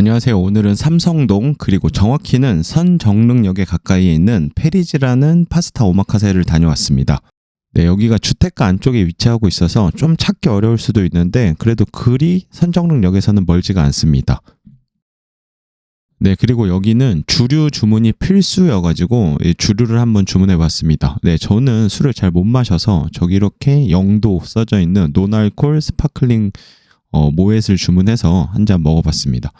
안녕하세요. 오늘은 삼성동 그리고 정확히는 선정릉역에 가까이에 있는 페리지라는 파스타 오마카세를 다녀왔습니다. 네, 여기가 주택가 안쪽에 위치하고 있어서 좀 찾기 어려울 수도 있는데 그래도 그리 선정릉역에서는 멀지가 않습니다. 네, 그리고 여기는 주류 주문이 필수여가지고 이 주류를 한번 주문해 봤습니다. 네, 저는 술을 잘 못 마셔서 저기 이렇게 영도 써져 있는 노알콜 스파클링 어, 모햇을 주문해서 한 잔 먹어봤습니다.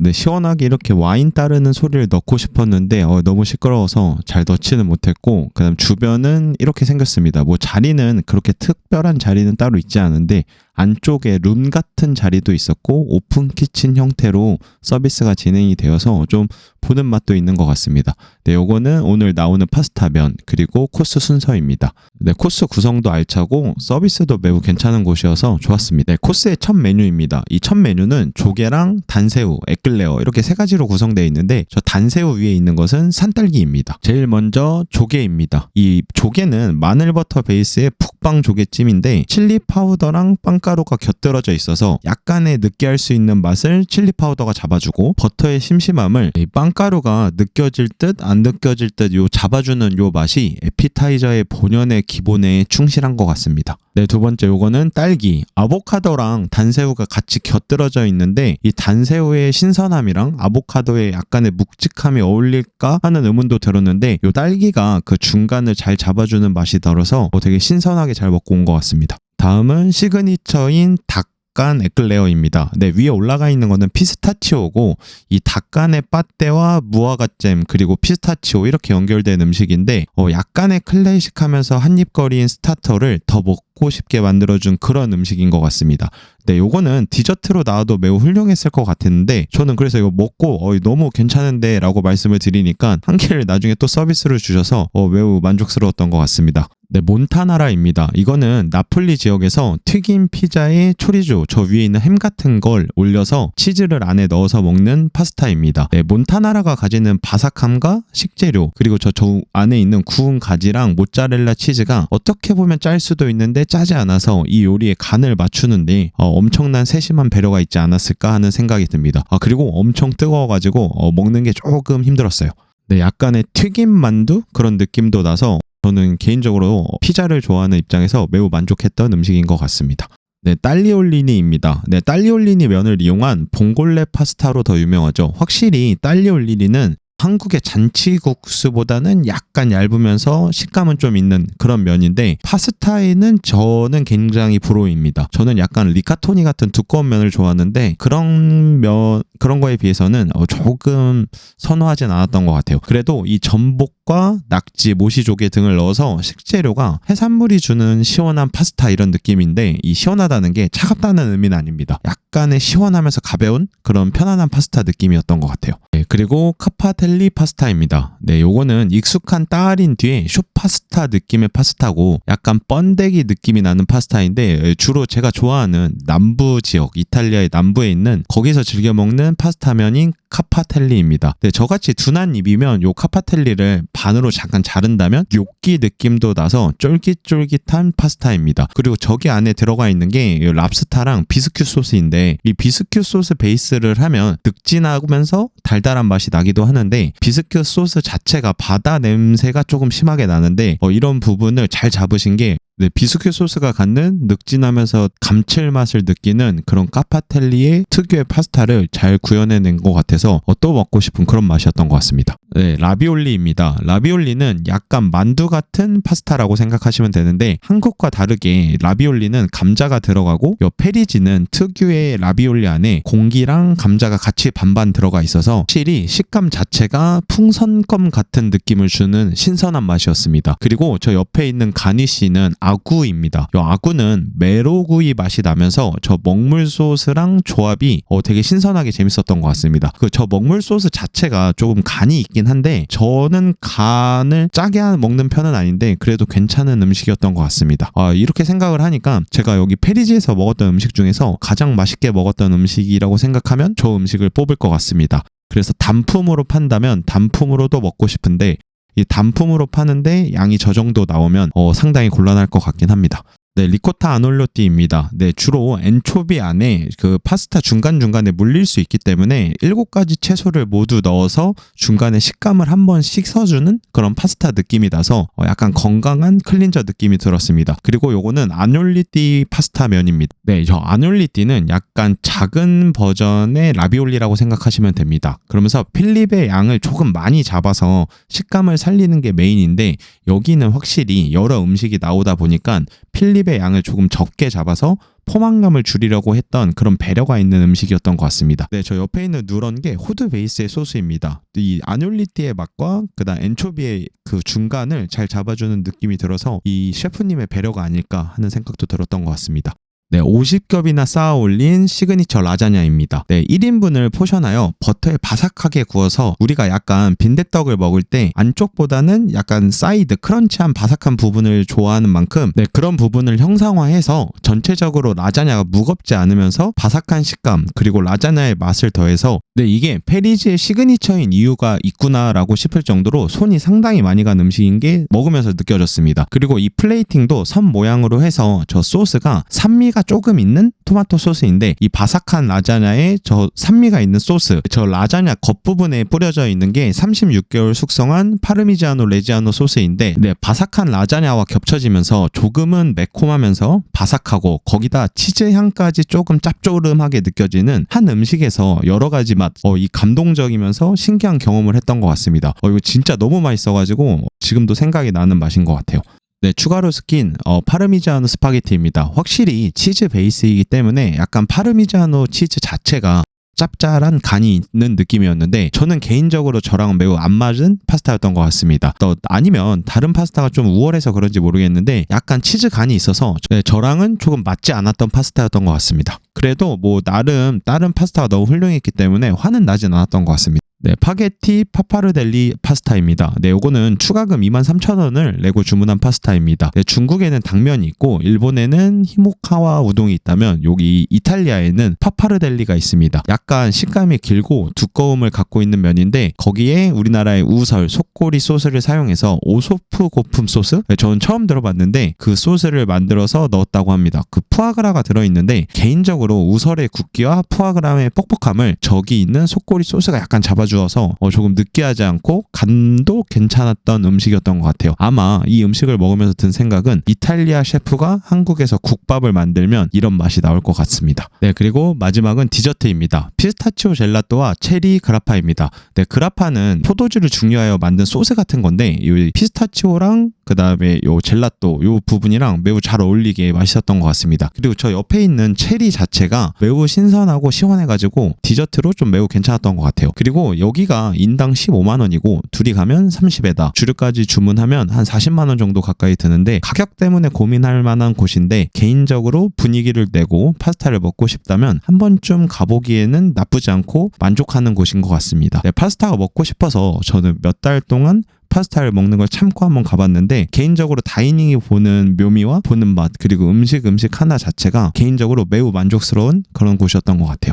네, 시원하게 이렇게 와인 따르는 소리를 넣고 싶었는데 어, 너무 시끄러워서 잘 넣지는 못했고 그다음 주변은 이렇게 생겼습니다. 뭐 자리는 그렇게 특별한 자리는 따로 있지 않은데 안쪽에 룸 같은 자리도 있었고 오픈 키친 형태로 서비스가 진행이 되어서 좀 보는 맛도 있는 것 같습니다. 네, 요거는 오늘 나오는 파스타면 그리고 코스 순서입니다. 네, 코스 구성도 알차고 서비스도 매우 괜찮은 곳이어서 좋았습니다. 네, 코스의 첫 메뉴입니다. 이 첫 메뉴는 조개랑 단새우, 에클레어 이렇게 세 가지로 구성되어 있는데 저 단새우 위에 있는 것은 산딸기입니다. 제일 먼저 조개입니다. 이 조개는 마늘버터 베이스의 푹방 조개찜인데 칠리 파우더랑 빵 가루가 곁들어져 있어서 약간의 느끼할 수 있는 맛을 칠리 파우더가 잡아주고 버터의 심심함을 이 빵가루가 느껴질 듯 안 느껴질 듯 요 잡아주는 요 맛이 에피타이저의 본연의 기본에 충실한 것 같습니다. 네, 두 번째 요거는 딸기. 아보카도랑 단새우가 같이 곁들어져 있는데 이 단새우의 신선함이랑 아보카도의 약간의 묵직함이 어울릴까 하는 의문도 들었는데 요 딸기가 그 중간을 잘 잡아주는 맛이 들어서 어, 되게 신선하게 잘 먹고 온 것 같습니다. 다음은 시그니처인 닭 닭간 에클레어입니다. 네, 위에 올라가 있는 거는 피스타치오고 이 닭간의 빠떼와 무화과잼 그리고 피스타치오 이렇게 연결된 음식인데 어, 약간의 클래식하면서 한입거리인 스타터를 더 먹고 싶게 만들어준 그런 음식인 것 같습니다. 네, 요거는 디저트로 나와도 매우 훌륭했을 것 같았는데 저는 그래서 이거 먹고 어, 너무 괜찮은데 라고 말씀을 드리니까 한 개를 나중에 또 서비스로 주셔서 어, 매우 만족스러웠던 것 같습니다. 네, 몬타나라입니다. 이거는 나폴리 지역에서 튀김 피자에 초리조, 저 위에 있는 햄 같은 걸 올려서 치즈를 안에 넣어서 먹는 파스타입니다. 네, 몬타나라가 가지는 바삭함과 식재료, 그리고 저, 저 안에 있는 구운 가지랑 모짜렐라 치즈가 어떻게 보면 짤 수도 있는데 짜지 않아서 이 요리에 간을 맞추는데 어, 엄청난 세심한 배려가 있지 않았을까 하는 생각이 듭니다. 아, 그리고 엄청 뜨거워가지고 어, 먹는 게 조금 힘들었어요. 네, 약간의 튀김 만두 그런 느낌도 나서 저는 개인적으로 피자를 좋아하는 입장에서 매우 만족했던 음식인 것 같습니다. 네, 딸리올리니입니다. 네, 딸리올리니 면을 이용한 봉골레 파스타로 더 유명하죠. 확실히 딸리올리니는 한국의 잔치국수보다는 약간 얇으면서 식감은 좀 있는 그런 면인데 파스타에는 저는 굉장히 불호입니다. 저는 약간 리카토니 같은 두꺼운 면을 좋아하는데 그런 면 그런 거에 비해서는 어, 조금 선호하진 않았던 것 같아요. 그래도 이 전복 과 낙지, 모시조개 등을 넣어서 식재료가 해산물이 주는 시원한 파스타 이런 느낌인데 이 시원하다는 게 차갑다는 의미는 아닙니다. 약간의 시원하면서 가벼운 그런 편안한 파스타 느낌이었던 것 같아요. 네, 그리고 카파텔리 파스타입니다. 네, 요거는 익숙한 따알인 뒤에 쇼파스타 느낌의 파스타고 약간 번데기 느낌이 나는 파스타인데 주로 제가 좋아하는 남부 지역, 이탈리아의 남부에 있는 거기서 즐겨 먹는 파스타면인 카파텔리입니다. 네, 저같이 둔한 입이면 요 카파텔리를 반으로 잠깐 자른다면 요끼 느낌도 나서 쫄깃쫄깃한 파스타입니다. 그리고 저기 안에 들어가 있는 게 랍스타랑 비스큐 소스인데 이 비스큐 소스 베이스를 하면 늑진하면서 달달한 맛이 나기도 하는데 비스큐 소스 자체가 바다 냄새가 조금 심하게 나는데 어, 이런 부분을 잘 잡으신 게 네, 비스큐 소스가 갖는 늑진하면서 감칠맛을 느끼는 그런 카파텔리의 특유의 파스타를 잘 구현해낸 것 같아서 어, 또 먹고 싶은 그런 맛이었던 것 같습니다. 네, 라비올리입니다. 라비올리는 약간 만두 같은 파스타라고 생각하시면 되는데 한국과 다르게 라비올리는 감자가 들어가고 요 페리지는 특유의 라비올리 안에 공기랑 감자가 같이 반반 들어가 있어서 확실히 식감 자체가 풍선껌 같은 느낌을 주는 신선한 맛이었습니다. 그리고 저 옆에 있는 가니쉬는 아구입니다. 이 아구는 메로구이 맛이 나면서 저 먹물 소스랑 조합이 어, 되게 신선하게 재밌었던 것 같습니다. 그 저 먹물 소스 자체가 조금 간이 있긴 한데 저는 간을 짜게 먹는 편은 아닌데 그래도 괜찮은 음식이었던 것 같습니다. 아, 이렇게 생각을 하니까 제가 여기 페리지에서 먹었던 음식 중에서 가장 맛있게 먹었던 음식이라고 생각하면 저 음식을 뽑을 것 같습니다. 그래서 단품으로 판다면 단품으로도 먹고 싶은데 이 단품으로 파는데 양이 저 정도 나오면 어, 상당히 곤란할 것 같긴 합니다. 네, 리코타 아놀로띠입니다. 네, 주로 엔초비 안에 그 파스타 중간중간에 물릴 수 있기 때문에 일곱 가지 채소를 모두 넣어서 중간에 식감을 한번 씻어주는 그런 파스타 느낌이 나서 어, 약간 건강한 클린저 느낌이 들었습니다. 그리고 요거는 아놀리띠 파스타 면입니다. 네, 저 아놀리띠는 약간 작은 버전의 라비올리라고 생각하시면 됩니다. 그러면서 필립의 양을 조금 많이 잡아서 식감을 살리는 게 메인인데 여기는 확실히 여러 음식이 나오다 보니까 필립 의 양을 조금 적게 잡아서 포만감을 줄이려고 했던 그런 배려가 있는 음식이었던 것 같습니다. 네, 저 옆에 있는 누런 게 호두 베이스의 소스입니다. 이 아놀리티의 맛과 그다음 엔초비의 그 중간을 잘 잡아주는 느낌이 들어서 이 셰프님의 배려가 아닐까 하는 생각도 들었던 것 같습니다. 네, 50겹이나 쌓아 올린 시그니처 라자냐입니다. 네, 1인분을 포션하여 버터에 바삭하게 구워서 우리가 약간 빈대떡을 먹을 때 안쪽보다는 약간 사이드 크런치한 바삭한 부분을 좋아하는 만큼 네, 그런 부분을 형상화해서 전체적으로 라자냐가 무겁지 않으면서 바삭한 식감 그리고 라자냐의 맛을 더해서 네, 이게 페리지의 시그니처인 이유가 있구나라고 싶을 정도로 손이 상당히 많이 간 음식인 게 먹으면서 느껴졌습니다. 그리고 이 플레이팅도 선 모양으로 해서 저 소스가 산미가 조금 있는 토마토 소스인데 이 바삭한 라자냐에 저 산미가 있는 소스 저 라자냐 겉부분에 뿌려져 있는 게 36개월 숙성한 파르미지아노 레지아노 소스인데 네 바삭한 라자냐와 겹쳐지면서 조금은 매콤하면서 바삭하고 거기다 치즈 향까지 조금 짭조름하게 느껴지는 한 음식에서 여러 가지 맛 어, 이 감동적이면서 신기한 경험을 했던 것 같습니다. 어, 이거 진짜 너무 맛있어가지고 지금도 생각이 나는 맛인 것 같아요 네, 추가로 스킨 어, 파르미지아노 스파게티입니다. 확실히 치즈 베이스이기 때문에 약간 파르미지아노 치즈 자체가 짭짤한 간이 있는 느낌이었는데 저는 개인적으로 저랑 매우 안 맞은 파스타였던 것 같습니다. 또 아니면 다른 파스타가 좀 우월해서 그런지 모르겠는데 약간 치즈 간이 있어서 네, 저랑은 조금 맞지 않았던 파스타였던 것 같습니다. 그래도 뭐 나름 다른 파스타가 너무 훌륭했기 때문에 화는 나진 않았던 것 같습니다. 네, 파게티 파파르델리 파스타입니다. 네, 요거는 추가금 23,000원을 내고 주문한 파스타입니다. 네, 중국에는 당면이 있고 일본에는 히모카와 우동이 있다면 여기 이탈리아에는 파파르델리가 있습니다. 약간 식감이 길고 두꺼움을 갖고 있는 면인데 거기에 우리나라의 우설, 속꼬리 소스를 사용해서 오소프 고품 소스? 네, 저는 처음 들어봤는데 그 소스를 만들어서 넣었다고 합니다. 그 푸아그라가 들어있는데 개인적으로 우설의 굵기와 푸아그라의 뻑뻑함을 저기 있는 속꼬리 소스가 약간 잡아주 주어서 어, 조금 느끼하지 않고 간도 괜찮았던 음식이었던 것 같아요. 아마 이 음식을 먹으면서 든 생각은 이탈리아 셰프가 한국에서 국밥을 만들면 이런 맛이 나올 것 같습니다. 네, 그리고 마지막은 디저트입니다. 피스타치오 젤라또와 체리 그라파입니다. 네, 그라파는 포도주를 중요하여 만든 소스 같은 건데 이 피스타치오랑 그 다음에 요 젤라또 요 부분이랑 매우 잘 어울리게 맛있었던 것 같습니다. 그리고 저 옆에 있는 체리 자체가 매우 신선하고 시원해가지고 디저트로 좀 매우 괜찮았던 것 같아요. 그리고 여기가 인당 15만 원이고 둘이 가면 30에다 주류까지 주문하면 한 40만 원 정도 가까이 드는데 가격 때문에 고민할 만한 곳인데 개인적으로 분위기를 내고 파스타를 먹고 싶다면 한 번쯤 가보기에는 나쁘지 않고 만족하는 곳인 것 같습니다. 네, 파스타가 먹고 싶어서 저는 몇 달 동안 파스타를 먹는 걸 참고 한번 가봤는데 개인적으로 다이닝이 보는 묘미와 보는 맛 그리고 음식 음식 하나 자체가 개인적으로 매우 만족스러운 그런 곳이었던 것 같아요.